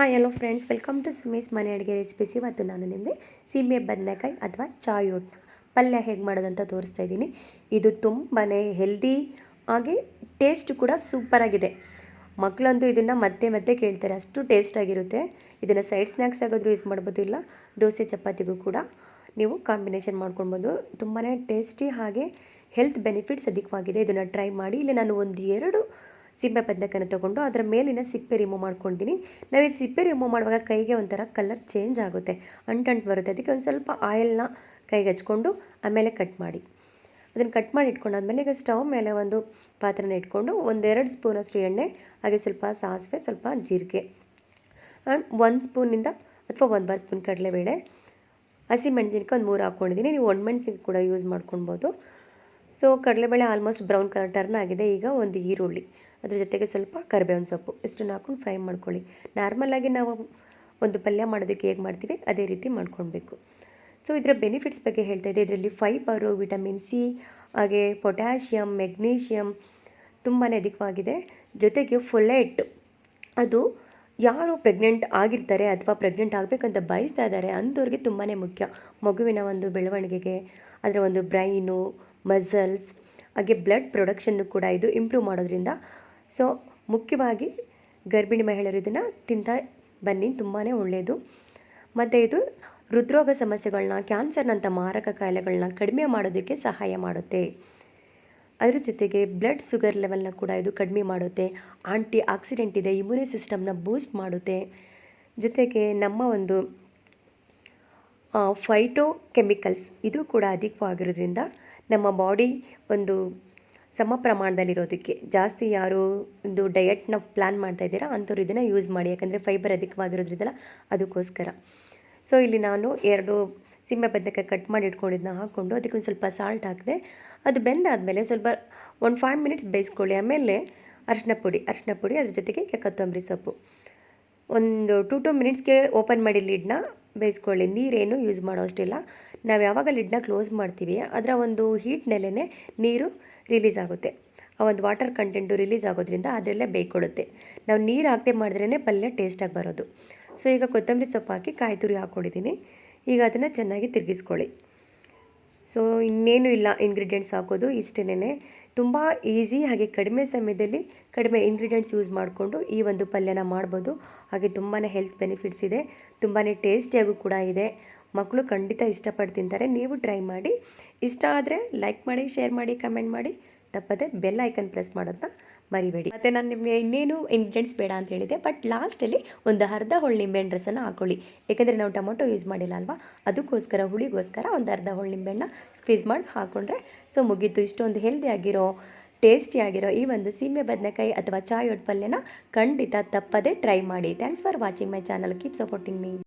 Hi hello friends welcome to Sumesh ಮನೆ ಅಡುಗೆ recipes ಇವತ್ತು ನಾನು ನಿಮಗೆ ಸೀಮೆ ಬದನೆಕಾಯಿ ಅಥವಾ ಚಾಯ್ ಒಟ್ಟು ಪಲ್ಯ ಹೇಗೆ ಮಾಡೋದಂತ ತೋರಿಸ್ತಾ ಇದ್ದೀನಿ. ಇದು ತುಂಬಾ ಹೆಲ್ದಿ ಹಾಗೆ ಟೇಸ್ಟ್ ಕೂಡ ಸೂಪರಾಗಿದೆ ಮಕ್ಕಳಂತೂ ಇದನ್ನು ಮತ್ತೆ ಮತ್ತೆ ಕೇಳ್ತಾರೆ. ಅಷ್ಟು ಟೇಸ್ಟಾಗಿರುತ್ತೆ ಇದನ್ನು ಸೈಡ್ ಸ್ನ್ಯಾಕ್ಸ್ ಆಗೋದ್ರೂ ಯೂಸ್ ಮಾಡ್ಬೋದು ಇಲ್ಲ, ದೋಸೆ, ಚಪಾತಿಗೂ ಕೂಡ ನೀವು ಕಾಂಬಿನೇಷನ್ ಮಾಡ್ಕೊಳ್ಬೋದು. ತುಂಬಾ ಟೇಸ್ಟಿ ಹಾಗೆ ಹೆಲ್ತ್ ಬೆನಿಫಿಟ್ಸ್ ಅಧಿಕವಾಗಿದೆ. ಇದನ್ನು ಟ್ರೈ ಮಾಡಿ. ಇಲ್ಲಿ ನಾನು ಒಂದು ಎರಡು ಸಿಪ್ಪೆ ಬದನೆಕಾಯನ್ನು ತೊಗೊಂಡು ಅದರ ಮೇಲಿನ ಸಿಪ್ಪೆ ರಿಮೂವ್ ಮಾಡ್ಕೊಳ್ತೀನಿ ನಾವು ಇದು ಸಿಪ್ಪೆ ರಿಮೂವ್ ಮಾಡುವಾಗ ಕೈಗೆ ಒಂಥರ ಕಲರ್ ಚೇಂಜ್ ಆಗುತ್ತೆ. ಅಂಟಂಟು ಬರುತ್ತೆ. ಅದಕ್ಕೆ ಒಂದು ಸ್ವಲ್ಪ ಆಯಿಲ್ನ ಕೈಗೆ ಹಚ್ಕೊಂಡು ಆಮೇಲೆ ಕಟ್ ಮಾಡಿ. ಅದನ್ನು ಕಟ್ ಮಾಡಿ ಇಟ್ಕೊಂಡಾದ್ಮೇಲೆ ಈಗ ಸ್ಟವ್ ಮೇಲೆ ಒಂದು ಪಾತ್ರೆನ ಇಟ್ಕೊಂಡು ಒಂದೆರಡು ಸ್ಪೂನಷ್ಟು ಎಣ್ಣೆ, ಹಾಗೆ ಸ್ವಲ್ಪ ಸಾಸಿವೆ, ಸ್ವಲ್ಪ ಜೀರಿಗೆ ಒಂದು ಸ್ಪೂನಿಂದ ಅಥವಾ ಒಂದು ಬಾರ್ ಸ್ಪೂನ್ ಕಡಲೆಬೇಳೆ, ಹಸಿ ಮೆಣಸಿನ್ಕಾಯಿ ಒಂದು ಮೂರು ಹಾಕ್ಕೊಂಡಿದ್ದೀನಿ ನೀವು ಒಣಮೆಣ್ಸಿಗೆ ಕೂಡ ಯೂಸ್ ಮಾಡ್ಕೊಳ್ಬೋದು. ಸೊ ಕಡಲೆಬೇಳೆ ಆಲ್ಮೋಸ್ಟ್ ಬ್ರೌನ್ ಕಲರ್ ಟರ್ನ್ ಆಗಿದೆ. ಈಗ ಒಂದು ಈರುಳ್ಳಿ, ಅದ್ರ ಜೊತೆಗೆ ಸ್ವಲ್ಪ ಕರಿಬೇವಿನ ಸೊಪ್ಪು, ಇಷ್ಟನ್ನು ಹಾಕ್ಕೊಂಡು ಫ್ರೈ ಮಾಡ್ಕೊಳ್ಳಿ. ನಾರ್ಮಲಾಗಿ ನಾವು ಒಂದು ಪಲ್ಯ ಮಾಡೋದಕ್ಕೆ ಹೇಗೆ ಮಾಡ್ತೀವಿ, ಅದೇ ರೀತಿ ಮಾಡ್ಕೊಳ್ಬೇಕು. ಸೊ ಇದರ ಬೆನಿಫಿಟ್ಸ್ ಬಗ್ಗೆ ಹೇಳ್ತಾ ಇದೆ ಇದರಲ್ಲಿ ಫೈಬರು ವಿಟಮಿನ್ ಸಿ ಹಾಗೆ ಪೊಟ್ಯಾಷಿಯಮ್ ಮೆಗ್ನೀಷಿಯಮ್ ತುಂಬಾ ಅಧಿಕವಾಗಿದೆ. ಜೊತೆಗೆ ಫೊಲೆಟ್ ಅದು ಯಾರು ಪ್ರೆಗ್ನೆಂಟ್ ಆಗಿರ್ತಾರೆ ಅಥವಾ ಪ್ರೆಗ್ನೆಂಟ್ ಆಗಬೇಕಂತ ಬಯಸ್ತಾ ಇದ್ದಾರೆ ಅಂಥವ್ರಿಗೆ ತುಂಬಾ ಮುಖ್ಯ. ಮಗುವಿನ ಒಂದು ಬೆಳವಣಿಗೆಗೆ, ಅದರ ಒಂದು ಬ್ರೈನು ಮಸಲ್ಸ್, ಹಾಗೆ ಬ್ಲಡ್ ಪ್ರೊಡಕ್ಷನ್ನು ಕೂಡ ಇದು ಇಂಪ್ರೂವ್ ಮಾಡೋದ್ರಿಂದ. ಸೊ ಮುಖ್ಯವಾಗಿ ಗರ್ಭಿಣಿ ಮಹಿಳೆಯರು ಇದನ್ನು ತಿಂತ ಬನ್ನಿ ತುಂಬಾ ಒಳ್ಳೆಯದು ಮತ್ತು ಇದು ಹೃದ್ರೋಗ ಸಮಸ್ಯೆಗಳನ್ನ ಕ್ಯಾನ್ಸರ್ನಂಥ ಮಾರಕ ಕಾಯಿಲೆಗಳನ್ನ ಕಡಿಮೆ ಮಾಡೋದಕ್ಕೆ ಸಹಾಯ ಮಾಡುತ್ತೆ. ಅದರ ಜೊತೆಗೆ ಬ್ಲಡ್ ಶುಗರ್ ಲೆವೆಲ್ನ ಕೂಡ ಇದು ಕಡಿಮೆ ಮಾಡುತ್ತೆ. ಆಂಟಿ ಆಕ್ಸಿಡೆಂಟ್ ಇದೆ ಇಮ್ಯುನಿ ಸಿಸ್ಟಮ್ನ ಬೂಸ್ಟ್ ಮಾಡುತ್ತೆ. ಜೊತೆಗೆ ನಮ್ಮ ಒಂದು ಫೈಟೋ ಕೆಮಿಕಲ್ಸ್ ಇದು ಕೂಡ ಅಧಿಕವಾಗಿರೋದ್ರಿಂದ ನಮ್ಮ ಬಾಡಿ ಒಂದು ಸಮ ಪ್ರಮಾಣದಲ್ಲಿರೋದಕ್ಕೆ. ಜಾಸ್ತಿ ಯಾರು ಒಂದು ಡಯಟ್ನ ಪ್ಲ್ಯಾನ್ ಮಾಡ್ತಾ ಇದ್ದೀರಾ, ಅಂಥವ್ರು ಇದನ್ನು ಯೂಸ್ ಮಾಡಿ. ಯಾಕಂದರೆ ಫೈಬರ್ ಅಧಿಕವಾಗಿರೋದ್ರಿಂದಲ್ಲ ಅದಕ್ಕೋಸ್ಕರ. ಸೊ ಇಲ್ಲಿ ನಾನು ಎರಡು ಬದನೆಕಾಯಿ ಕಟ್ ಮಾಡಿ ಇಟ್ಕೊಂಡಿದ್ದನ್ನ ಹಾಕ್ಕೊಂಡು ಅದಕ್ಕೆ ಒಂದು ಸ್ವಲ್ಪ ಸಾಲ್ಟ್ ಹಾಕಿದೆ, ಅದು ಬೆಂದಾದಮೇಲೆ ಸ್ವಲ್ಪ ಒಂದು ಫೈವ್ ಮಿನಿಟ್ಸ್ ಬೇಯಿಸ್ಕೊಳ್ಳಿ. ಆಮೇಲೆ ಅರಿಶಿನ ಪುಡಿ ಅರಿಶಿನ ಪುಡಿ ಅದ್ರ ಜೊತೆಗೆ ಕೊತ್ತಂಬರಿ ಸೊಪ್ಪು. ಒಂದು ಟು ಟು ಮಿನಿಟ್ಸ್ಗೆ ಓಪನ್ ಮಾಡಿ ಲಿಡ್ನ ಬೇಯಿಸ್ಕೊಳ್ಳಿ. ನೀರೇನು ಯೂಸ್ ಮಾಡೋ ಅಷ್ಟಿಲ್ಲ ನಾವು ಯಾವಾಗ ಲಿಡ್ನ ಕ್ಲೋಸ್ ಮಾಡ್ತೀವಿ, ಅದರ ಒಂದು ಹೀಟ್ ನೆಲೆನೇ ನೀರು ರಿಲೀಸ್ ಆಗುತ್ತೆ. ಆ ಒಂದು ವಾಟರ್ ಕಂಟೆಂಟು ರಿಲೀಸ್ ಆಗೋದ್ರಿಂದ ಅದರಲ್ಲೇ ಬೇಯ್ಕೊಳ್ಳುತ್ತೆ ನಾವು ನೀರು ಹಾಕದೆ ಮಾಡಿದ್ರೇ ಪಲ್ಯ ಟೇಸ್ಟಾಗಿ ಬರೋದು. ಸೊ, ಈಗ ಕೊತ್ತಂಬರಿ ಸೊಪ್ಪು ಹಾಕಿ ಕಾಯಿ ತುರಿ ಹಾಕ್ಕೊಂಡಿದ್ದೀನಿ ಈಗ ಅದನ್ನು ಚೆನ್ನಾಗಿ ತಿರುಗಿಸ್ಕೊಳ್ಳಿ. ಸೊ, ಇನ್ನೇನು ಇಲ್ಲ, ಇಂಗ್ರೀಡಿಯೆಂಟ್ಸ್ ಹಾಕೋದು ಇಷ್ಟೇನೆ ತುಂಬ ಈಸಿ ಹಾಗೆ ಕಡಿಮೆ ಸಮಯದಲ್ಲಿ ಕಡಿಮೆ ಇಂಗ್ರೀಡಿಯೆಂಟ್ಸ್ ಯೂಸ್ ಮಾಡಿಕೊಂಡು ಈ ಒಂದು ಪಲ್ಯನ ಮಾಡ್ಬೋದು. ಹಾಗೆ ತುಂಬಾ ಹೆಲ್ತ್ ಬೆನಿಫಿಟ್ಸ್ ಇದೆ. ತುಂಬಾ ಟೇಸ್ಟಿಯಾಗೂ ಕೂಡ ಇದೆ. ಮಕ್ಕಳು ಖಂಡಿತ ಇಷ್ಟಪಟ್ಟು ತಿಂತಾರೆ ನೀವು ಟ್ರೈ ಮಾಡಿ. ಇಷ್ಟ ಆದರೆ ಲೈಕ್ ಮಾಡಿ ಶೇರ್ ಮಾಡಿ ಕಮೆಂಟ್ ಮಾಡಿ. ತಪ್ಪದೆ ಬೆಲ್ ಐಕನ್ ಪ್ರೆಸ್ ಮಾಡೋದನ್ನ ಮರಿಬೇಡಿ. ಮತ್ತು ನಾನು ನಿಮಗೆ ಇನ್ನೇನು ಇಂಗ್ರೀಡಿಯೆಂಟ್ಸ್ ಬೇಡ ಅಂತ ಹೇಳಿದೆ ಬಟ್ ಲಾಸ್ಟಲ್ಲಿ ಒಂದು ಅರ್ಧ ಹುಳಿ ನಿಂಬೆಹಣ್ಣು ರಸನ ಹಾಕೊಳ್ಳಿ. ಯಾಕೆಂದರೆ ನಾವು ಟೊಮೊಟೊ ಯೂಸ್ ಮಾಡಿಲ್ಲ ಅಲ್ವಾ? ಅದಕ್ಕೋಸ್ಕರ, ಹುಳಿಗೋಸ್ಕರ ಒಂದು ಅರ್ಧ ಹುಳಿ ನಿಂಬೆಹಣ್ಣ ಸ್ಕ್ವೀಸ್ ಮಾಡಿ ಹಾಕ್ಕೊಂಡ್ರೆ ಸೊ ಮುಗೀತು. ಇಷ್ಟೊಂದು ಹೆಲ್ದಿ ಆಗಿರೋ ಟೇಸ್ಟಿಯಾಗಿರೋ ಈ ಒಂದು ಸೀಮೆ ಬದನೆಕಾಯಿ ಅಥವಾ ಚಾಯ್ ಒಟ್ಟು ಪಲ್ಯನ ಖಂಡಿತ ತಪ್ಪದೆ ಟ್ರೈ ಮಾಡಿ. Thanks for watching my channel keep supporting me